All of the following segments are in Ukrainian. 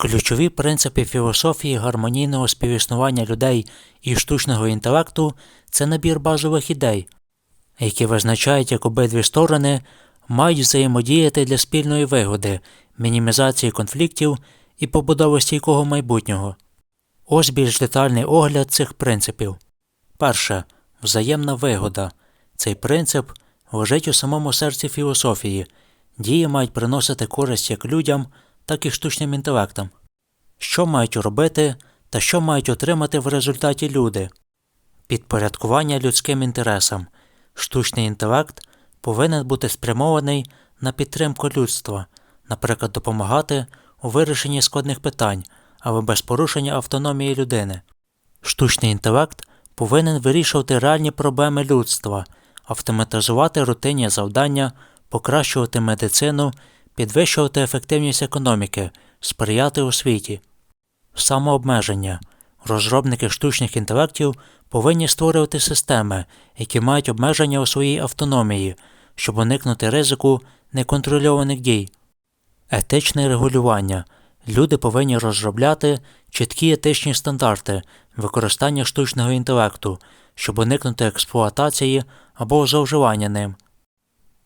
Ключові принципи філософії гармонійного співіснування людей і штучного інтелекту це набір базових ідей, які визначають, як обидві сторони мають взаємодіяти для спільної вигоди, мінімізації конфліктів і побудови стійкого майбутнього. Ось більш детальний огляд цих принципів. Перше взаємна вигода. Цей принцип лежить у самому серці філософії. Дії мають приносити користь як людям, так і штучним інтелектам. Що мають робити та що мають отримати в результаті люди? Підпорядкування людським інтересам. Штучний інтелект повинен бути спрямований на підтримку людства, наприклад, допомагати у вирішенні складних питань, але без порушення автономії людини. Штучний інтелект повинен вирішувати реальні проблеми людства, автоматизувати рутинні завдання, покращувати медицину, підвищувати ефективність економіки, сприяти освіті. Самообмеження. Розробники штучних інтелектів повинні створювати системи, які мають обмеження у своїй автономії, щоб уникнути ризику неконтрольованих дій. Етичне регулювання. Люди повинні розробляти чіткі етичні стандарти використання штучного інтелекту, щоб уникнути експлуатації або зловживання ним.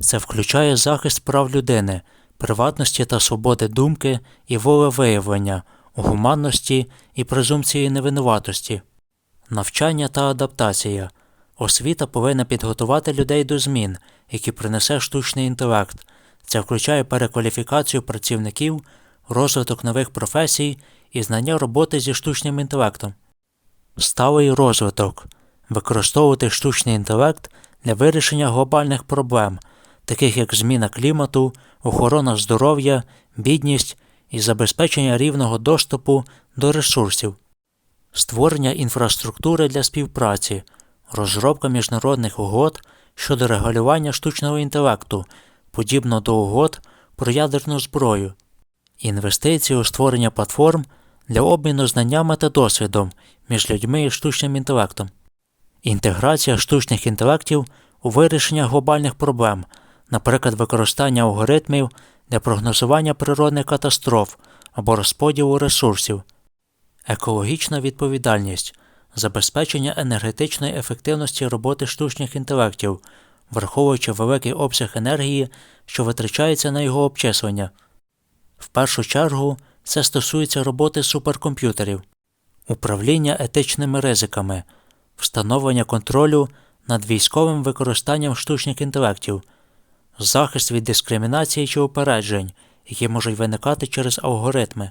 Це включає захист прав людини, приватності та свободи думки і волевиявлення, гуманності і презумпції невинуватості, навчання та адаптація. Освіта повинна підготувати людей до змін, які принесе штучний інтелект. Це включає перекваліфікацію працівників, розвиток нових професій і знання роботи зі штучним інтелектом. Сталий розвиток використовувати штучний інтелект для вирішення глобальних проблем, таких як зміна клімату, охорона здоров'я, бідність і забезпечення рівного доступу до ресурсів, створення інфраструктури для співпраці, розробка міжнародних угод щодо регулювання штучного інтелекту, подібно до угод про ядерну зброю, інвестиції у створення платформ для обміну знаннями та досвідом між людьми і штучним інтелектом, інтеграція штучних інтелектів у вирішення глобальних проблем, наприклад, використання алгоритмів для прогнозування природних катастроф або розподілу ресурсів, екологічна відповідальність, забезпечення енергетичної ефективності роботи штучних інтелектів, враховуючи великий обсяг енергії, що витрачається на його обчислення. В першу чергу це стосується роботи суперкомп'ютерів, управління етичними ризиками, встановлення контролю над військовим використанням штучних інтелектів, захист від дискримінації чи упереджень, які можуть виникати через алгоритми,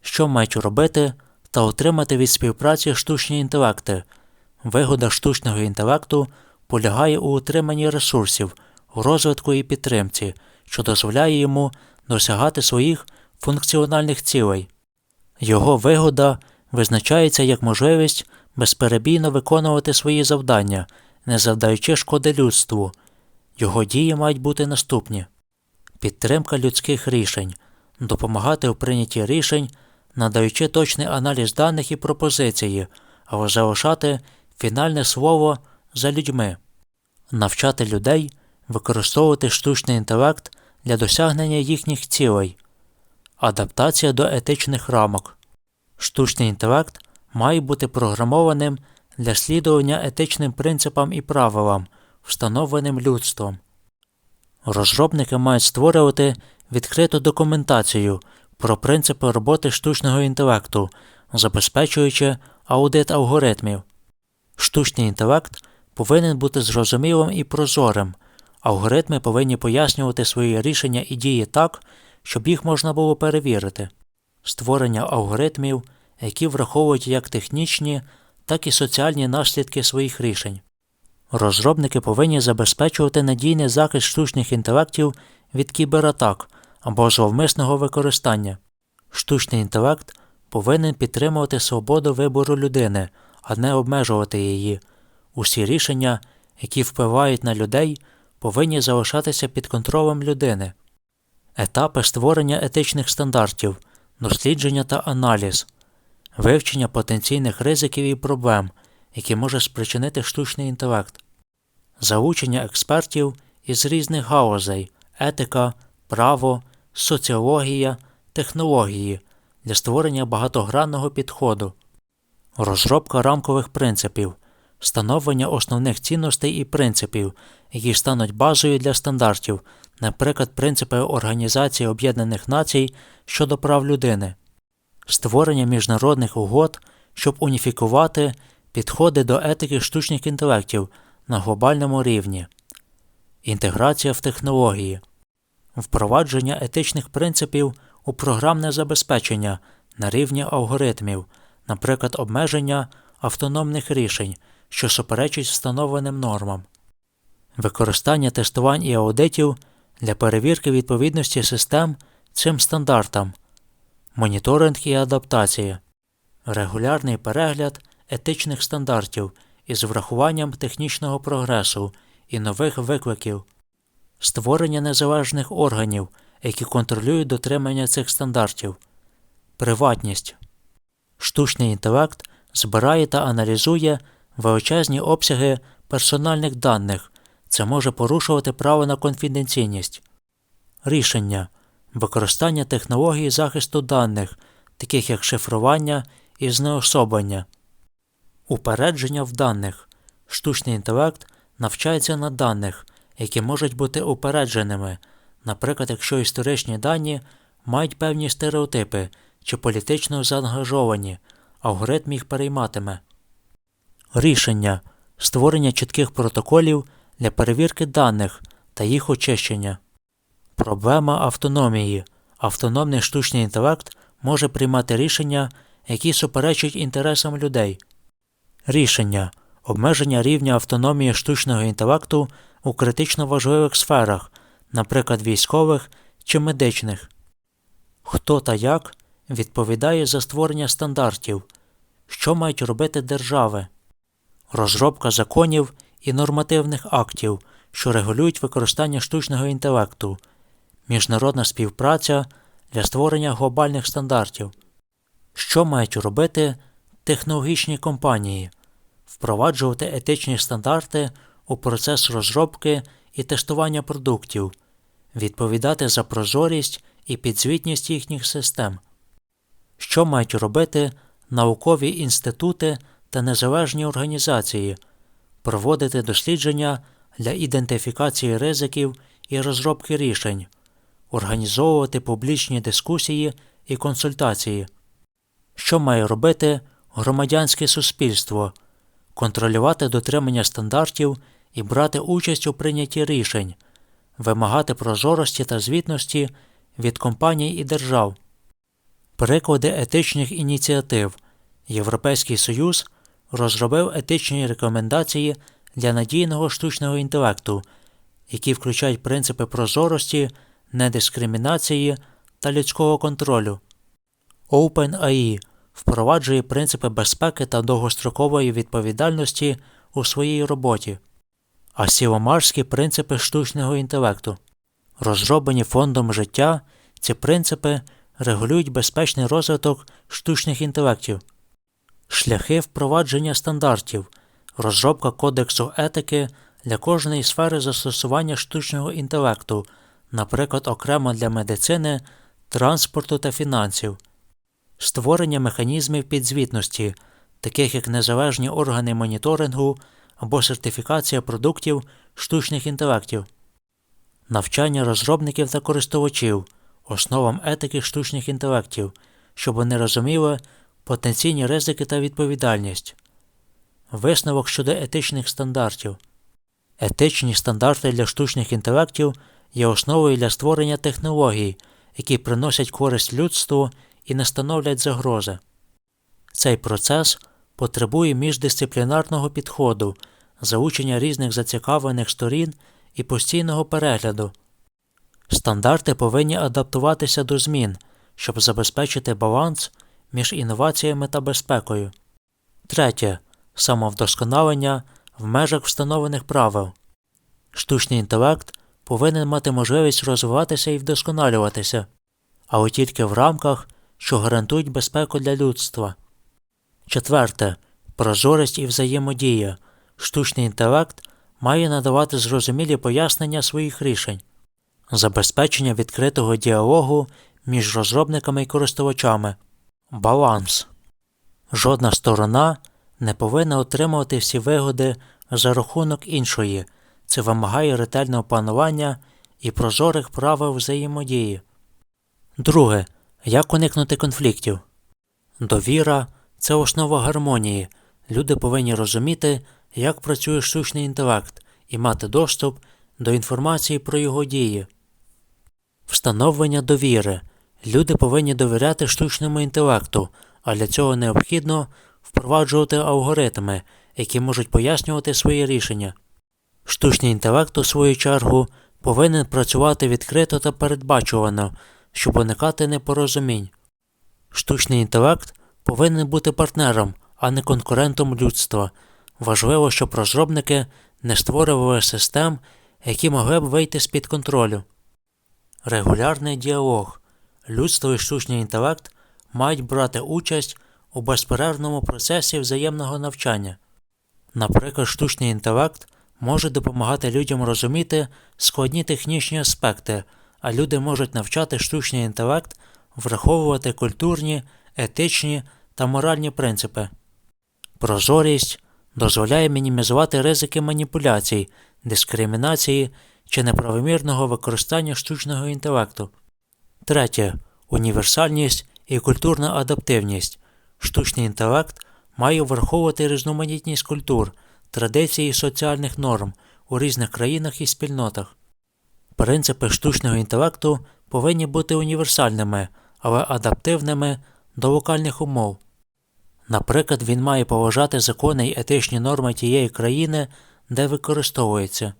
що мають робити та отримати від співпраці штучні інтелекти. Вигода штучного інтелекту полягає у утриманні ресурсів, розвитку і підтримці, що дозволяє йому досягати своїх функціональних цілей. Його вигода визначається як можливість безперебійно виконувати свої завдання, не завдаючи шкоди людству. Його дії мають бути наступні. Підтримка людських рішень, допомагати у прийнятті рішень, надаючи точний аналіз даних і пропозиції, або залишати фінальне слово за людьми, навчати людей використовувати штучний інтелект для досягнення їхніх цілей, адаптація до етичних рамок. Штучний інтелект має бути програмованим для слідування етичним принципам і правилам, встановленим людством. Розробники мають створювати відкриту документацію про принципи роботи штучного інтелекту, забезпечуючи аудит алгоритмів. Штучний інтелект повинен бути зрозумілим і прозорим, алгоритми повинні пояснювати свої рішення і дії так, щоб їх можна було перевірити, створення алгоритмів, які враховують як технічні, так і соціальні наслідки своїх рішень. Розробники повинні забезпечувати надійний захист штучних інтелектів від кібератак або зловмисного використання. Штучний інтелект повинен підтримувати свободу вибору людини, а не обмежувати її. Усі рішення, які впливають на людей, повинні залишатися під контролем людини. Етапи створення етичних стандартів, дослідження та аналіз, вивчення потенційних ризиків і проблем, які може спричинити штучний інтелект, залучення експертів із різних галузей, етика, право, соціологія, технології для створення багатогранного підходу, розробка рамкових принципів, встановлення основних цінностей і принципів, які стануть базою для стандартів, наприклад, принципи Організації Об'єднаних Націй щодо прав людини, створення міжнародних угод, щоб уніфікувати підходи до етики штучних інтелектів на глобальному рівні, інтеграція в технології, впровадження етичних принципів у програмне забезпечення на рівні алгоритмів, наприклад, обмеження автономних рішень, що суперечать встановленим нормам, використання тестувань і аудитів для перевірки відповідності систем цим стандартам, моніторинг і адаптація, регулярний перегляд етичних стандартів із врахуванням технічного прогресу і нових викликів, створення незалежних органів, які контролюють дотримання цих стандартів, приватність. Штучний інтелект збирає та аналізує величезні обсяги персональних даних, це може порушувати право на конфіденційність, рішення, використання технологій захисту даних, таких як шифрування і знеособлення, упередження в даних. Штучний інтелект навчається на даних, які можуть бути упередженими, наприклад, якщо історичні дані мають певні стереотипи чи політично заангажовані, алгоритм їх перейматиме. Рішення створення чітких протоколів для перевірки даних та їх очищення. Проблема автономії. Автономний штучний інтелект може приймати рішення, які суперечать інтересам людей. Рішення. Обмеження рівня автономії штучного інтелекту у критично важливих сферах, наприклад, військових чи медичних. Хто та як відповідає за створення стандартів, що мають робити держави, розробка законів і нормативних актів, що регулюють використання штучного інтелекту, міжнародна співпраця для створення глобальних стандартів, що мають робити технологічні компанії, впроваджувати етичні стандарти у процес розробки і тестування продуктів, відповідати за прозорість і підзвітність їхніх систем, що мають робити наукові інститути та незалежні організації, проводити дослідження для ідентифікації ризиків і розробки рішень, організовувати публічні дискусії і консультації, що має робити громадянське суспільство, контролювати дотримання стандартів і брати участь у прийнятті рішень, вимагати прозорості та звітності від компаній і держав. Приклади етичних ініціатив Європейський Союз розробив етичні рекомендації для надійного штучного інтелекту, які включають принципи прозорості, недискримінації та людського контролю. OpenAI впроваджує принципи безпеки та довгострокової відповідальності у своїй роботі, а сіломарські принципи штучного інтелекту. Розроблені фондом життя, ці принципи регулюють безпечний розвиток штучних інтелектів, шляхи впровадження стандартів, розробка кодексу етики для кожної сфери застосування штучного інтелекту, наприклад, окремо для медицини, транспорту та фінансів, створення механізмів підзвітності, таких як незалежні органи моніторингу або сертифікація продуктів штучних інтелектів, навчання розробників та користувачів, основам етики штучних інтелектів, щоб вони розуміли потенційні ризики та відповідальність, висновок щодо етичних стандартів. Етичні стандарти для штучних інтелектів є основою для створення технологій, які приносять користь людству і не становлять загрози. Цей процес потребує міждисциплінарного підходу, залучення різних зацікавлених сторін і постійного перегляду. Стандарти повинні адаптуватися до змін, щоб забезпечити баланс між інноваціями та безпекою. Третє самовдосконалення в межах встановлених правил. Штучний інтелект повинен мати можливість розвиватися і вдосконалюватися, але тільки в рамках, що гарантують безпеку для людства. Четверте прозорість і взаємодія. Штучний інтелект має надавати зрозумілі пояснення своїх рішень, забезпечення відкритого діалогу між розробниками і користувачами. Баланс. Жодна сторона не повинна отримувати всі вигоди за рахунок іншої. Це вимагає ретельного планування і прозорих правил взаємодії. Друге. Як уникнути конфліктів? Довіра це основа гармонії. Люди повинні розуміти, як працює штучний інтелект і мати доступ до інформації про його дії. Встановлення довіри. Люди повинні довіряти штучному інтелекту, а для цього необхідно впроваджувати алгоритми, які можуть пояснювати свої рішення. Штучний інтелект, у свою чергу, повинен працювати відкрито та передбачувано, щоб уникати непорозумінь. Штучний інтелект повинен бути партнером, а не конкурентом людства. Важливо, щоб розробники не створювали систем, які могли б вийти з під контролю. Регулярний діалог. Людство і штучний інтелект мають брати участь у безперервному процесі взаємного навчання. Наприклад, штучний інтелект може допомагати людям розуміти складні технічні аспекти, а люди можуть навчати штучний інтелект враховувати культурні, етичні та моральні принципи. Прозорість дозволяє мінімізувати ризики маніпуляцій, дискримінації чи неправомірного використання штучного інтелекту. Третє. Універсальність і культурна адаптивність. Штучний інтелект має враховувати різноманітність культур, традицій і соціальних норм у різних країнах і спільнотах. Принципи штучного інтелекту повинні бути універсальними, але адаптивними до локальних умов. Наприклад, він має поважати закони й етичні норми тієї країни, де використовується.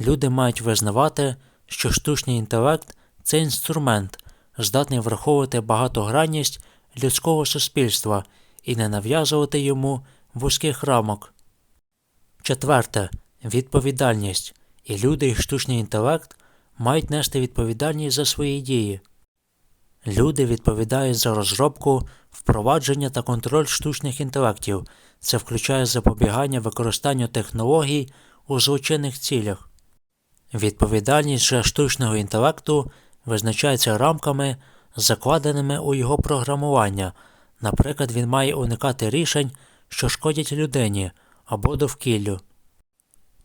Люди мають визнавати, що штучний інтелект це інструмент, здатний враховувати багатогранність людського суспільства і не нав'язувати йому вузьких рамок. Четверте відповідальність. І люди і штучний інтелект мають нести відповідальність за свої дії. Люди відповідають за розробку, впровадження та контроль штучних інтелектів. Це включає запобігання використанню технологій у злочинних цілях. Відповідальність же штучного інтелекту визначається рамками, закладеними у його програмування. Наприклад, він має уникати рішень, що шкодять людині або довкіллю.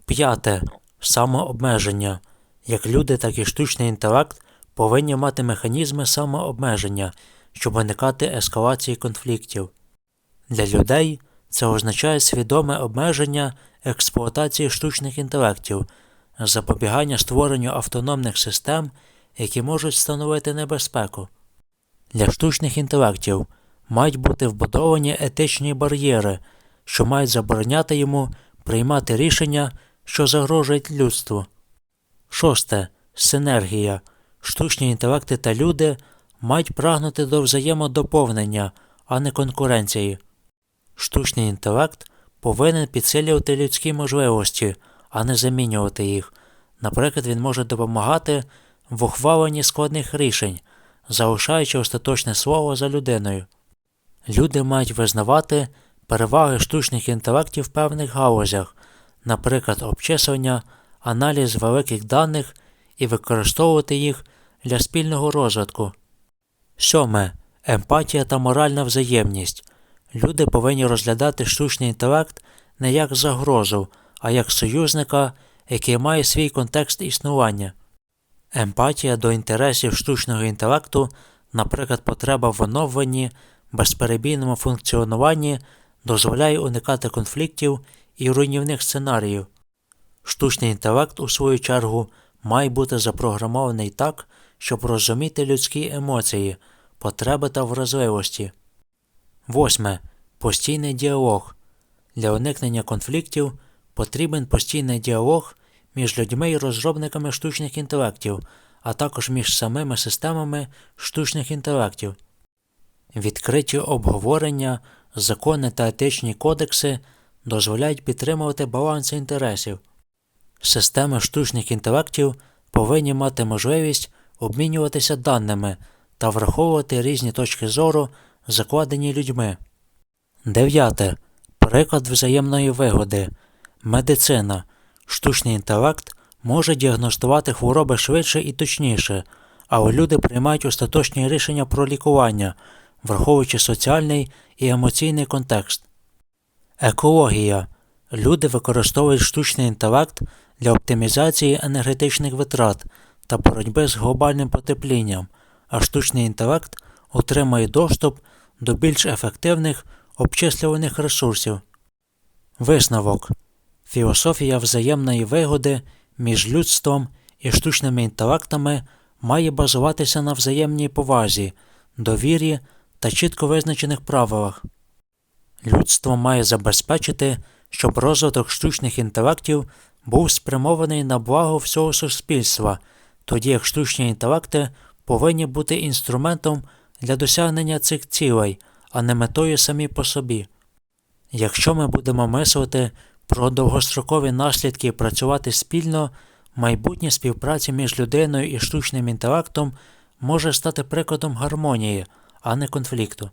П'яте самообмеження. Як люди, так і штучний інтелект повинні мати механізми самообмеження, щоб уникати ескалації конфліктів. Для людей це означає свідоме обмеження експлуатації штучних інтелектів, запобігання створенню автономних систем, які можуть становити небезпеку. Для штучних інтелектів мають бути вбудовані етичні бар'єри, що мають забороняти йому приймати рішення, що загрожують людству. Шосте. Синергія. Штучні інтелекти та люди мають прагнути до взаємодоповнення, а не конкуренції. Штучний інтелект повинен підсилювати людські можливості, а не замінювати їх. Наприклад, він може допомагати в ухваленні складних рішень, залишаючи остаточне слово за людиною. Люди мають визнавати переваги штучних інтелектів в певних галузях, наприклад, обчислення, аналіз великих даних і використовувати їх для спільного розвитку. Сьоме. Емпатія та моральна взаємність. Люди повинні розглядати штучний інтелект не як загрозу, а як союзника, який має свій контекст існування. Емпатія до інтересів штучного інтелекту, наприклад, потреба в оновленні, безперебійному функціонуванні, дозволяє уникати конфліктів і руйнівних сценаріїв. Штучний інтелект, у свою чергу, має бути запрограмований так, щоб розуміти людські емоції, потреби та вразливості. Восьме. Постійний діалог. Для уникнення конфліктів потрібен постійний діалог між людьми і розробниками штучних інтелектів, а також між самими системами штучних інтелектів. Відкриті обговорення, закони та етичні кодекси дозволяють підтримувати баланс інтересів. Системи штучних інтелектів повинні мати можливість обмінюватися даними та враховувати різні точки зору, закладені людьми. Дев'яте. Приклад взаємної вигоди. Медицина. Штучний інтелект може діагностувати хвороби швидше і точніше, але люди приймають остаточні рішення про лікування, враховуючи соціальний і емоційний контекст. Екологія. Люди використовують штучний інтелект для оптимізації енергетичних витрат та боротьби з глобальним потеплінням, а штучний інтелект отримує доступ до більш ефективних обчислюваних ресурсів. Висновок Філософія взаємної вигоди між людством і штучними інтелектами має базуватися на взаємній повазі, довірі та чітко визначених правилах. Людство має забезпечити, щоб розвиток штучних інтелектів був спрямований на благо всього суспільства, тоді як штучні інтелекти повинні бути інструментом для досягнення цих цілей, а не метою самі по собі. Якщо ми будемо мислити про довгострокові наслідки і працювати спільно, майбутнє співпраці між людиною і штучним інтелектом може стати прикладом гармонії, а не конфлікту.